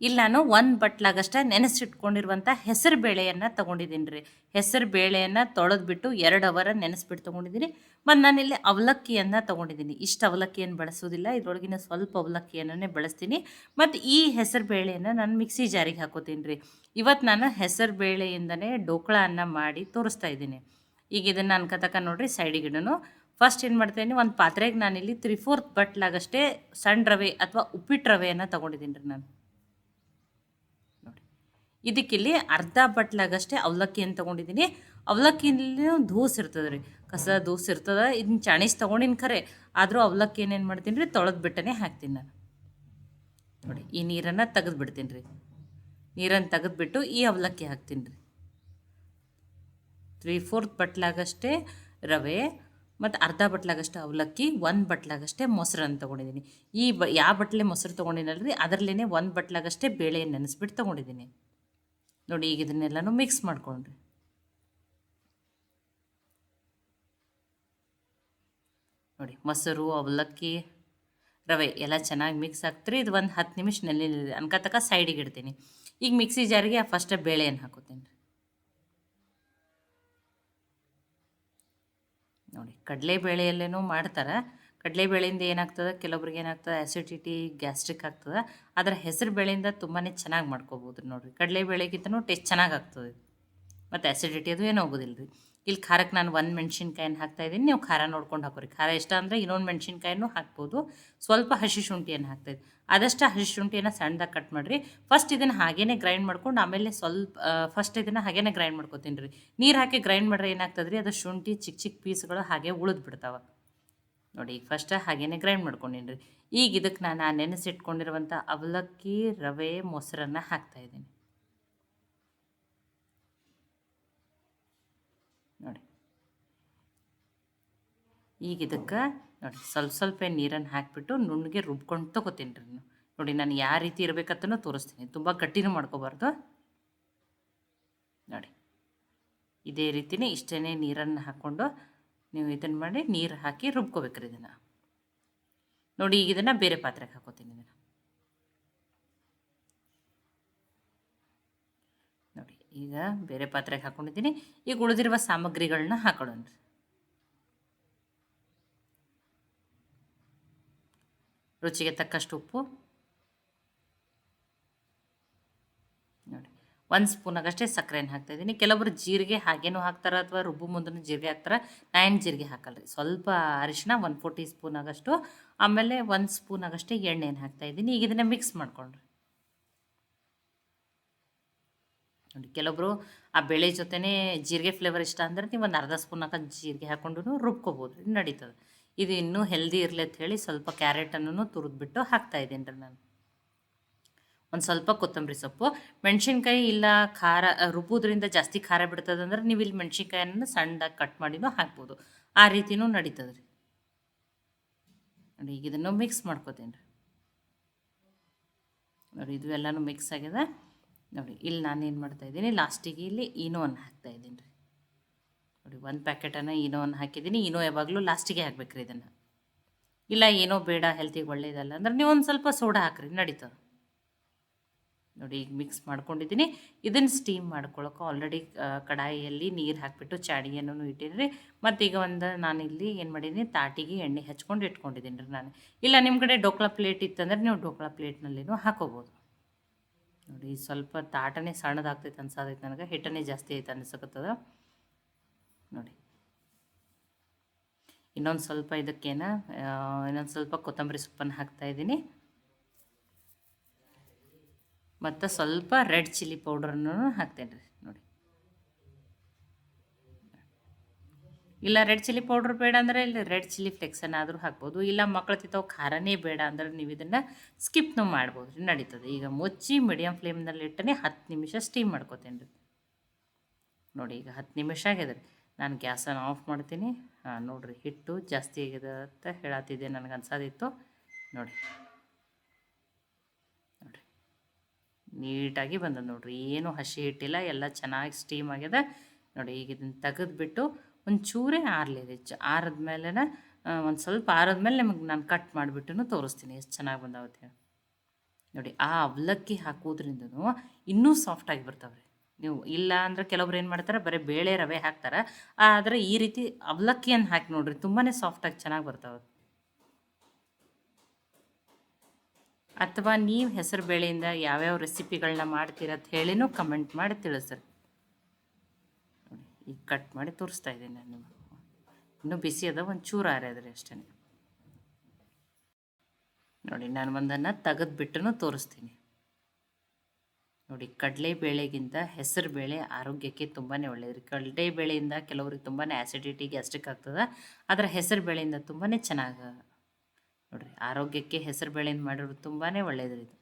ಇಲ್ಲಿ ನಾನು ಒಂದು ಬಟ್ಲಾಗಷ್ಟೇ ನೆನೆಸಿಟ್ಕೊಂಡಿರುವಂಥ ಹೆಸರು ಬೇಳೆಯನ್ನು ತೊಗೊಂಡಿದ್ದೀನಿ ರೀ ಹೆಸರು ಬೇಳೆಯನ್ನು ತೊಳೆದ್ಬಿಟ್ಟು ಎರಡು ಅವರ ನೆನೆಸ್ಬಿಟ್ಟು ತೊಗೊಂಡಿದ್ದೀನಿ. ಮತ್ತು ನಾನಿಲ್ಲಿ ಅವಲಕ್ಕಿಯನ್ನು ತೊಗೊಂಡಿದ್ದೀನಿ. ಇಷ್ಟು ಅವಲಕ್ಕಿಯನ್ನು ಬಳಸೋದಿಲ್ಲ. ಇದರೊಳಗಿನ ಸ್ವಲ್ಪ ಅವಲಕ್ಕಿಯನ್ನೇ ಬಳಸ್ತೀನಿ. ಮತ್ತು ಈ ಹೆಸರು ಬೇಳೆಯನ್ನು ನಾನು ಮಿಕ್ಸಿ ಜಾರಿಗೆ ಹಾಕೋತೀನಿ ರೀ ಇವತ್ತು ನಾನು ಹೆಸರು ಬೇಳೆಯಿಂದನೇ ಡೋಕ್ಳ ಅನ್ನ ಮಾಡಿ ತೋರಿಸ್ತಾ ಇದ್ದೀನಿ. ಈಗ ಇದನ್ನು ಅನ್ಕತಕ ನೋಡಿರಿ ಸೈಡಿಗಿಡನು ಫಸ್ಟ್ ಏನು ಮಾಡ್ತೀನಿ, ಒಂದು ಪಾತ್ರೆಗೆ ನಾನಿಲ್ಲಿ ತ್ರೀ ಫೋರ್ತ್ ಬಟ್ಲಾಗಷ್ಟೇ ಸಣ್ಣ ರವೆ ಅಥವಾ ಉಪ್ಪಿಟ್ಟು ರವೆಯನ್ನು ತೊಗೊಂಡಿದ್ದೀನಿ ರೀ ನಾನು. ಇದಕ್ಕಿಲ್ಲಿ ಅರ್ಧ ಬಟ್ಲಾಗಷ್ಟೇ ಅವಲಕ್ಕಿಯನ್ನು ತೊಗೊಂಡಿದ್ದೀನಿ. ಅವಲಕ್ಕಿಯಲ್ಲಿ ಧೂಸ್ ಇರ್ತದೆ ರೀ. ಕಸ ಧೂಸ್ ಇರ್ತದೆ. ಇದನ್ನ ಚಾಣೀಸ್ ತೊಗೊಂಡಿನ ಖರೆ. ಆದರೂ ಅವಲಕ್ಕಿ ಏನೇನು ಮಾಡ್ತೀನಿ ರೀ? ತೊಳೆದು ಬಿಟ್ಟನೇ ಹಾಕ್ತೀನಿ ನಾನು. ನೋಡಿ, ಈ ನೀರನ್ನು ತೆಗೆದು ಬಿಡ್ತೀನಿ ರೀ. ನೀರನ್ನು ತೆಗೆದುಬಿಟ್ಟು ಈ ಅವಲಕ್ಕಿ ಹಾಕ್ತೀನಿ ರೀ. ತ್ರೀ ಫೋರ್ತ್ ಬಟ್ಲಾಗಷ್ಟೇ ರವೆ, ಮತ್ತು ಅರ್ಧ ಬಟ್ಲಾಗಷ್ಟೇ ಅವಲಕ್ಕಿ, ಒಂದು ಬಟ್ಲಾಗಷ್ಟೇ ಮೊಸರನ್ನು ತೊಗೊಂಡಿದ್ದೀನಿ. ಈ ಬ ಯಾವ ಬಟ್ಲೆ ಮೊಸರು ತೊಗೊಂಡಿನಲ್ರಿ? ಅದರಲ್ಲೇ ಒಂದು ಬಟ್ಲಾಗಷ್ಟೇ ಬೇಳೆ ನೆನೆಸ್ಬಿಟ್ಟು ತೊಗೊಂಡಿದ್ದೀನಿ. ನೋಡಿ, ಈಗ ಇದನ್ನೆಲ್ಲನೂ ಮಿಕ್ಸ್ ಮಾಡ್ಕೊಳ್ರಿ ನೋಡಿ, ಮೊಸರು, ಅವಲಕ್ಕಿ, ರವೆ ಎಲ್ಲ ಚೆನ್ನಾಗಿ ಮಿಕ್ಸ್ ಹಾಕ್ತೀರಿ ಇದು ಒಂದು ಹತ್ತು ನಿಮಿಷ ನೆಲ್ಲಿ ಅನ್ಕತಕ್ಕ ಸೈಡಿಗೆ ಇಡ್ತೀನಿ. ಈಗ ಮಿಕ್ಸಿ ಜಾರಿಗೆ ಫಸ್ಟ್ ಬೇಳೆಯನ್ನು ಹಾಕೋತೀನಿ. ನೋಡಿ, ಕಡಲೆಬೇಳೆಯಲ್ಲೇನೂ ಮಾಡ್ತಾರೆ. ಕಡಲೆಬೇಳೆಯಿಂದ ಏನಾಗ್ತದೆ? ಕೆಲವೊಬ್ರಿಗೆ ಏನಾಗ್ತದೆ? ಆ್ಯಸಿಡಿಟಿ ಗ್ಯಾಸ್ಟ್ರಿಕ್ ಆಗ್ತದೆ. ಅದರ ಹೆಸರು ಬೇಳೆಯಿಂದ ತುಂಬಾ ಚೆನ್ನಾಗಿ ಮಾಡ್ಕೋಬೋದು ನೋಡಿರಿ. ಕಡಲೆಬೇಳೆಗಿಂತನೂ ಟೇಸ್ಟ್ ಚೆನ್ನಾಗಿ ಆಗ್ತದೆ. ಮತ್ತು ಆ್ಯಸಿಡಿಟಿ ಅದು ಏನು ಹೋಗೋದಿಲ್ಲ ರೀ ಇಲ್ಲಿ ಖಾರಕ್ಕೆ ನಾನು ಒಂದು ಮೆಣಸಿನ್ಕಾಯಿನ ಹಾಕ್ತಾಯಿದ್ದೀನಿ ನೀವು ಖಾರ ನೋಡ್ಕೊಂಡು ಹಾಕೋರಿ. ಖಾರ ಇಷ್ಟ ಅಂದರೆ ಇನ್ನೊಂದು ಮೆಣಸಿನ್ಕಾಯಿನೂ ಹಾಕ್ಬೋದು. ಸ್ವಲ್ಪ ಹಸಿ ಶುಂಠಿಯನ್ನು ಹಾಕ್ತಾಯಿದ್ದೆ ಆದಷ್ಟು ಹಸಿ ಶುಂಠಿಯನ್ನು ಸಣ್ಣದಾಗಿ ಕಟ್ ಮಾಡಿರಿ. ಫಸ್ಟ್ ಇದನ್ನು ಹಾಗೇ ಗ್ರೈಂಡ್ ಮಾಡ್ಕೊಂಡು ಆಮೇಲೆ ಸ್ವಲ್ಪ ಫಸ್ಟ್ ಇದನ್ನು ಹಾಗೇ ಗ್ರೈಂಡ್ ಮಾಡ್ಕೊತೀನಿ ರೀ. ನೀರು ಹಾಕಿ ಗ್ರೈಂಡ್ ಮಾಡ್ರೆ ಏನಾಗ್ತದೆ ರೀ ಅದು ಶುಂಠಿ ಚಿಕ್ಕ ಚಿಕ್ಕ ಪೀಸ್ಗಳು ಹಾಗೆ ಉಳಿದು ಬಿಡ್ತಾವೆ. ನೋಡಿ ಫಸ್ಟ್ ಹಾಗೇನೆ ಗ್ರೈಂಡ್ ಮಾಡ್ಕೊಂಡೀನಿ ರೀ ಈಗ ಇದಕ್ಕೆ ನಾನು ಆ ನೆನೆಸಿಟ್ಕೊಂಡಿರುವಂಥ ಅವಲಕ್ಕಿ, ರವೆ, ಮೊಸರನ್ನು ಹಾಕ್ತಾಯಿದ್ದೀನಿ ನೋಡಿ. ಈಗ ಇದಕ್ಕೆ ನೋಡಿ, ಸ್ವಲ್ಪ ಸ್ವಲ್ಪ ನೀರನ್ನು ಹಾಕಿಬಿಟ್ಟು ನುಣ್ಣಗೆ ರುಬ್ಕೊಂಡು ತಗೋತೀನಿ ರೀ ನಾನು. ನೋಡಿ, ನಾನು ಯಾವ ರೀತಿ ಇರಬೇಕಂತನೂ ತೋರಿಸ್ತೀನಿ. ತುಂಬ ಗಟ್ಟಿನೂ ಮಾಡ್ಕೋಬಾರ್ದು. ನೋಡಿ. ಇದೇ ರೀತಿನೇ ಇಷ್ಟೇ ನೀರನ್ನು ಹಾಕ್ಕೊಂಡು ನೀವು ಇದನ್ನು ಮಾಡಿ ನೀರು ಹಾಕಿ ರುಬ್ಕೋಬೇಕ್ರಿ ಇದನ್ನು. ನೋಡಿ, ಈಗ ಇದನ್ನು ಬೇರೆ ಪಾತ್ರೆಗೆ ಹಾಕೋತೀನಿ ಇದನ್ನು. ನೋಡಿ, ಈಗ ಬೇರೆ ಪಾತ್ರೆಗೆ ಹಾಕೊಂಡಿದ್ದೀನಿ. ಈಗ ಉಳಿದಿರುವ ಸಾಮಗ್ರಿಗಳನ್ನ ಹಾಕೊಳ್ಳೋಣ. ರುಚಿಗೆ ತಕ್ಕಷ್ಟು ಉಪ್ಪು ನೋಡಿ ಒಂದು ಸ್ಪೂನಾಗಷ್ಟೇ ಸಕ್ಕರೆನ ಹಾಕ್ತಾಯಿದ್ದೀನಿ. ಕೆಲವರು ಜೀರಿಗೆ ಹಾಗೇನೂ ಹಾಕ್ತಾರೆ ಅಥವಾ ರುಬ್ಬು ಮುಂದೂ ಜೀರಿಗೆ ಹಾಕ್ತಾರೆ. ನಾನು ಜೀರಿಗೆ ಹಾಕಲ್ರಿ. ಸ್ವಲ್ಪ ಅರಿಶಿನ ಒನ್ ಫೋರ್ ಟೀ ಸ್ಪೂನಾಗಷ್ಟು ಆಮೇಲೆ ಒಂದು ಸ್ಪೂನಾಗಷ್ಟೇ ಎಣ್ಣೆನ ಹಾಕ್ತಾಯಿದ್ದೀನಿ. ಈಗ ಇದನ್ನು ಮಿಕ್ಸ್ ಮಾಡ್ಕೊಂಡ್ರಿ. ನೋಡಿ ಕೆಲವೊಬ್ಬರು ಆ ಬೆಳೆ ಜೊತೆನೇ ಜೀರಿಗೆ ಫ್ಲೇವರ್ ಇಷ್ಟ ಅಂದರೆ ನೀವು ಒಂದು ಅರ್ಧ ಸ್ಪೂನ್ ಹಾಕೋದು ಜೀರಿಗೆ ಹಾಕೊಂಡು ರುಬ್ಕೋಬೋದು. ನಡೀತದೆ. ಇದು ಇನ್ನೂ ಹೆಲ್ದಿ ಇರಲಿ ಅಂತ ಹೇಳಿ ಸ್ವಲ್ಪ ಕ್ಯಾರೆಟನ್ನು ತುರಿದ್ಬಿಟ್ಟು ಹಾಕ್ತಾಯಿದ್ದೀನಿ ರೀ ನಾನು. ಒಂದು ಸ್ವಲ್ಪ ಕೊತ್ತಂಬರಿ ಸೊಪ್ಪು. ಮೆಣಸಿನ್ಕಾಯಿ ಇಲ್ಲ ಖಾರ ರುಬ್ಬೋದ್ರಿಂದ ಜಾಸ್ತಿ ಖಾರ ಬಿಡ್ತದಂದ್ರೆ ನೀವು ಇಲ್ಲಿ ಮೆಣಸಿನ್ಕಾಯನ್ನು ಸಣ್ಣದಾಗಿ ಕಟ್ ಮಾಡಿನೂ ಹಾಕ್ಬೋದು. ಆ ರೀತಿನೂ ನಡೀತದೆ ರೀ. ನೋಡಿ, ಈಗ ಇದನ್ನು ಮಿಕ್ಸ್ ಮಾಡ್ಕೋತೀನಿ ರೀ. ನೋಡಿ, ಇದು ಎಲ್ಲನೂ ಮಿಕ್ಸ್ ಆಗಿದೆ. ನೋಡಿ, ಇಲ್ಲಿ ನಾನು ಏನು ಮಾಡ್ತಾಯಿದ್ದೀನಿ ಲಾಸ್ಟಿಗೆ ಇಲ್ಲಿ ಹಾಕ್ತಾ ಹಾಕ್ತಾಯಿದ್ದೀನಿ ರೀ. ನೋಡಿ, ಒಂದು ಪ್ಯಾಕೆಟನ್ನು ಇನೋನ್ ಹಾಕಿದ್ದೀನಿ. ಇನೋ ಯಾವಾಗಲೂ ಲಾಸ್ಟಿಗೆ ಹಾಕ್ಬೇಕು ರೀ ಇದನ್ನು. ಇಲ್ಲ, ಏನೋ ಬೇಡ ಹೆಲ್ತಿಗೆ ಒಳ್ಳೇದಲ್ಲ ಅಂದ್ರೆ ನೀವು ಒಂದು ಸ್ವಲ್ಪ ಸೋಡಾ ಹಾಕ್ರಿ, ನಡೀತದೆ. ನೋಡಿ, ಈಗ ಮಿಕ್ಸ್ ಮಾಡ್ಕೊಂಡಿದ್ದೀನಿ. ಇದನ್ನು ಸ್ಟೀಮ್ ಮಾಡ್ಕೊಳ್ಳೋಕೆ ಆಲ್ರೆಡಿ ಕಡಾಯಿಯಲ್ಲಿ ನೀರು ಹಾಕಿಬಿಟ್ಟು ಚಾಡಿಯನ್ನು ಇಟ್ಟಿದ್ರಿ ಮತ್ತು ಈಗ ಒಂದು ನಾನು ಇಲ್ಲಿ ಏನು ಮಾಡಿದ್ದೀನಿ ತಾಟಿಗೆ ಎಣ್ಣೆ ಹಚ್ಕೊಂಡು ಇಟ್ಕೊಂಡಿದ್ದೀನಿ ರೀ ನಾನು. ಇಲ್ಲ ನಿಮ್ಮ ಕಡೆ ಡೋಕ್ಲಾ ಪ್ಲೇಟ್ ಇತ್ತಂದ್ರೆ ನೀವು ಡೋಕ್ಲಾ ಪ್ಲೇಟ್ನಲ್ಲಿನೂ ಹಾಕೋಬೋದು. ನೋಡಿ, ಸ್ವಲ್ಪ ತಾಟನೇ ಸಣ್ಣದಾಗ್ತೈತೆ ಅನ್ಸೋದೈತೆ ನನಗೆ ಹಿಟ್ಟನೇ ಜಾಸ್ತಿ ಐತೆ ಅನ್ಸಕತ್ತದ. ನೋಡಿ. ಇನ್ನೊಂದು ಸ್ವಲ್ಪ ಇದಕ್ಕೇನ ಇನ್ನೊಂದು ಸ್ವಲ್ಪ ಕೊತ್ತಂಬರಿ ಸೊಪ್ಪನ್ನು ಹಾಕ್ತಾಯಿದ್ದೀನಿ ಮತ್ತು ಸ್ವಲ್ಪ ರೆಡ್ ಚಿಲ್ಲಿ ಪೌಡ್ರನ್ನು ಹಾಕ್ತೇನೆ ರೀ, ನೋಡಿ. ಇಲ್ಲ ರೆಡ್ ಚಿಲ್ಲಿ ಪೌಡ್ರ್ ಬೇಡ ಅಂದರೆ ಇಲ್ಲಿ ರೆಡ್ ಚಿಲ್ಲಿ ಫ್ಲೆಕ್ಸನ್ನಾದರೂ ಹಾಕ್ಬೋದು. ಇಲ್ಲ ಮಕ್ಳು ತಿಂತಾವೆ ಖಾರನೇ ಬೇಡ ಅಂದ್ರೆ ನೀವು ಇದನ್ನು ಸ್ಕಿಪ್ನೂ ಮಾಡ್ಬೋದು ರೀ, ನಡೀತದೆ. ಈಗ ಮುಚ್ಚಿ ಮೀಡಿಯಮ್ ಫ್ಲೇಮ್ನಲ್ಲಿ ಇಟ್ಟನೆ ಹತ್ತು ನಿಮಿಷ ಸ್ಟೀಮ್ ಮಾಡ್ಕೋತೇನೆ ರೀ. ನೋಡಿ, ಈಗ ಹತ್ತು ನಿಮಿಷ ಆಗಿದೆ ರೀ. ನಾನು ಗ್ಯಾಸನ್ನು ಆಫ್ ಮಾಡ್ತೀನಿ. ಹಾಂ ನೋಡಿರಿ, ಹಿಟ್ಟು ಜಾಸ್ತಿ ಆಗಿದೆ ಅಂತ ಹೇಳತ್ತಿದ್ದೆ ನನಗೆ ಅನ್ಸೋದಿತ್ತು ನೋಡಿ ನೋಡಿರಿ ನೀಟಾಗಿ ಬಂದದ ನೋಡಿರಿ. ಏನು ಹಸಿ ಹಿಟ್ಟಿಲ್ಲ, ಎಲ್ಲ ಚೆನ್ನಾಗಿ ಸ್ಟೀಮ್ ಆಗ್ಯದ. ನೋಡಿ ಈಗ ಇದನ್ನು ತೆಗೆದ್ಬಿಟ್ಟು ಒಂದು ಚೂರೇ ಆರಲಿದೆ ಚ ಆರಿದ್ಮೇಲೆ ಒಂದು ಸ್ವಲ್ಪ ಆರದ್ಮೇಲೆ ನಿಮಗೆ ನಾನು ಕಟ್ ಮಾಡಿಬಿಟ್ಟು ತೋರಿಸ್ತೀನಿ ಎಷ್ಟು ಚೆನ್ನಾಗಿ ಬಂದಾವತ್ತೆ ನೋಡಿ, ಆ ಅವಲಕ್ಕಿ ಹಾಕೋದ್ರಿಂದನೂ ಇನ್ನೂ ಸಾಫ್ಟಾಗಿ ಬರ್ತಾವ್ರಿ. ನೀವು ಇಲ್ಲ ಅಂದ್ರೆ ಕೆಲವ್ರು ಏನು ಮಾಡ್ತಾರೆ, ಬರೀ ಬೇಳೆ ರವೆ ಹಾಕ್ತಾರೆ. ಆದರೆ ಈ ರೀತಿ ಅವಲಕ್ಕಿಯನ್ನು ಹಾಕಿ ನೋಡ್ರಿ ತುಂಬಾ ಸಾಫ್ಟಾಗಿ ಚೆನ್ನಾಗಿ ಬರ್ತಾವೆ ಅಥವಾ ನೀವು ಹೆಸರು ಬೇಳೆಯಿಂದ ಯಾವ್ಯಾವ ರೆಸಿಪಿಗಳನ್ನ ಮಾಡ್ತೀರ ಅಂತ ಹೇಳಿನೂ ಕಮೆಂಟ್ ಮಾಡಿ ತಿಳಿಸ್ರಿ. ಈಗ ಕಟ್ ಮಾಡಿ ತೋರಿಸ್ತಾ ಇದ್ದೀನಿ ನಾನು ನಿಮಗೆ. ಇನ್ನೂ ಬಿಸಿ ಅದ ಒಂದು ಚೂರು ಆರ್ಯಾದ್ರಿ ಅಷ್ಟೇ ನೋಡಿ, ನಾನು ಒಂದನ್ನು ತೆಗೆದ್ಬಿಟ್ಟು ತೋರಿಸ್ತೀನಿ. ನೋಡಿ ಕಡಲೆಬೇಳೆಗಿಂತ ಹೆಸರು ಬೇಳೆ ಆರೋಗ್ಯಕ್ಕೆ ತುಂಬಾ ಒಳ್ಳೆಯದು ಕಡಲೆಬೇಳೆಯಿಂದ ಕೆಲವ್ರಿಗೆ ತುಂಬಾ ಆ್ಯಸಿಡಿಟಿ ಗ್ಯಾಸ್ಟ್ರಿಕ್ ಆಗ್ತದೆ, ಆದರೆ ಹೆಸರು ಬೇಳೆಯಿಂದ ತುಂಬಾ ಚೆನ್ನಾಗಿ ನೋಡಿರಿ, ಆರೋಗ್ಯಕ್ಕೆ ಹೆಸರು ಬೇಳೆಯಿಂದ ಮಾಡಿರೋದು ತುಂಬಾ ಒಳ್ಳೆಯದು ಇದು.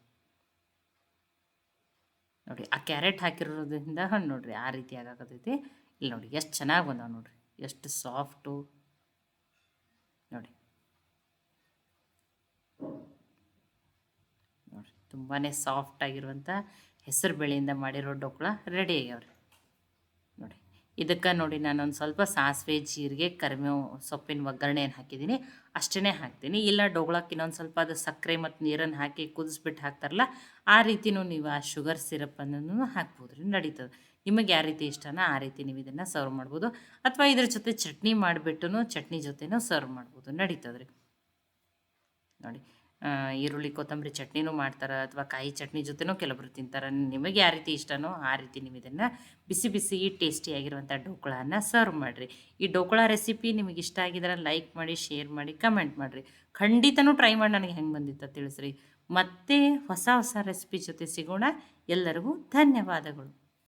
ನೋಡಿ ಆ ಕ್ಯಾರೆಟ್ ಹಾಕಿರೋದ್ರಿಂದ ನೋಡಿರಿ ಆ ರೀತಿ ಆಗಾಕತ್ತೈತಿ. ಇಲ್ಲಿ ನೋಡಿ ಎಷ್ಟು ಚೆನ್ನಾಗಿ ಬಂದಾವೆ ನೋಡಿರಿ, ಎಷ್ಟು ಸಾಫ್ಟು. ನೋಡಿ ನೋಡಿರಿ ತುಂಬಾ ಸಾಫ್ಟ್ ಆಗಿರುವಂಥ ಹೆಸರು ಬೇಳೆಯಿಂದ ಮಾಡಿರೋ ಡೊಕ್ಳ ರೆಡಿ ಆಗ್ಯಾವ್ರಿ. ಇದಕ್ಕೆ ನೋಡಿ ನಾನೊಂದು ಸ್ವಲ್ಪ ಸಾಸಿವೆ, ಜೀರಿಗೆ ಕರಿಮೇವು ಸೊಪ್ಪಿನ ಒಗ್ಗರಣೆಯನ್ನು ಹಾಕಿದ್ದೀನಿ ಅಷ್ಟೇ ಹಾಕ್ತೀನಿ. ಇಲ್ಲ ಡೋಗ್ಳಕ್ಕೆ ಇನ್ನೊಂದು ಸ್ವಲ್ಪ ಅದು ಸಕ್ಕರೆ ಮತ್ತು ನೀರನ್ನು ಹಾಕಿ ಕುದಿಸ್ಬಿಟ್ಟು ಹಾಕ್ತಾರಲ್ಲ, ಆ ರೀತಿನೂ ನೀವು ಆ ಶುಗರ್ ಸಿರಪನ್ನು ಹಾಕ್ಬೋದು ರೀ ನಡೀತದೆ. ನಿಮಗೆ ಯಾವ ರೀತಿ ಇಷ್ಟನ ಆ ರೀತಿ ನೀವು ಇದನ್ನು ಸರ್ವ್ ಮಾಡ್ಬೋದು. ಅಥವಾ ಇದ್ರ ಜೊತೆ ಚಟ್ನಿ ಮಾಡಿಬಿಟ್ಟು ಚಟ್ನಿ ಜೊತೆನೂ ಸರ್ವ್ ಮಾಡ್ಬೋದು ನಡೀತದೆ ರೀ ನೋಡಿ. ಈರುಳ್ಳಿ, ಕೊತ್ತಂಬರಿ ಚಟ್ನಿನೂ ಮಾಡ್ತಾರೆ ಅಥವಾ ಕಾಯಿ ಚಟ್ನಿ ಜೊತೆನೂ ಕೆಲವರು ತಿಂತಾರೆ. ನಿಮಗೆ ಯಾವ ರೀತಿ ಇಷ್ಟನೋ ಆ ರೀತಿ ನೀವು ಇದನ್ನು ಬಿಸಿ ಬಿಸಿ ಟೇಸ್ಟಿಯಾಗಿರುವಂಥ ಡೋಕ್ಳಾನ ಸರ್ವ್ ಮಾಡಿರಿ. ಈ ಡೋಕ್ಳಾ ರೆಸಿಪಿ ನಿಮಗೆ ಇಷ್ಟ ಆಗಿದ್ರೆ ಲೈಕ್ ಮಾಡಿ, ಶೇರ್ ಮಾಡಿ, ಕಮೆಂಟ್ ಮಾಡಿರಿ. ಖಂಡಿತನೂ ಟ್ರೈ ಮಾಡಿ ನನಗೆ ಹೆಂಗೆ ಬಂದಿತ್ತು ತಿಳಿಸ್ರಿ. ಮತ್ತೆ ಹೊಸ ಹೊಸ ರೆಸಿಪಿ ಜೊತೆ ಸಿಗೋಣ. ಎಲ್ಲರಿಗೂ ಧನ್ಯವಾದಗಳು.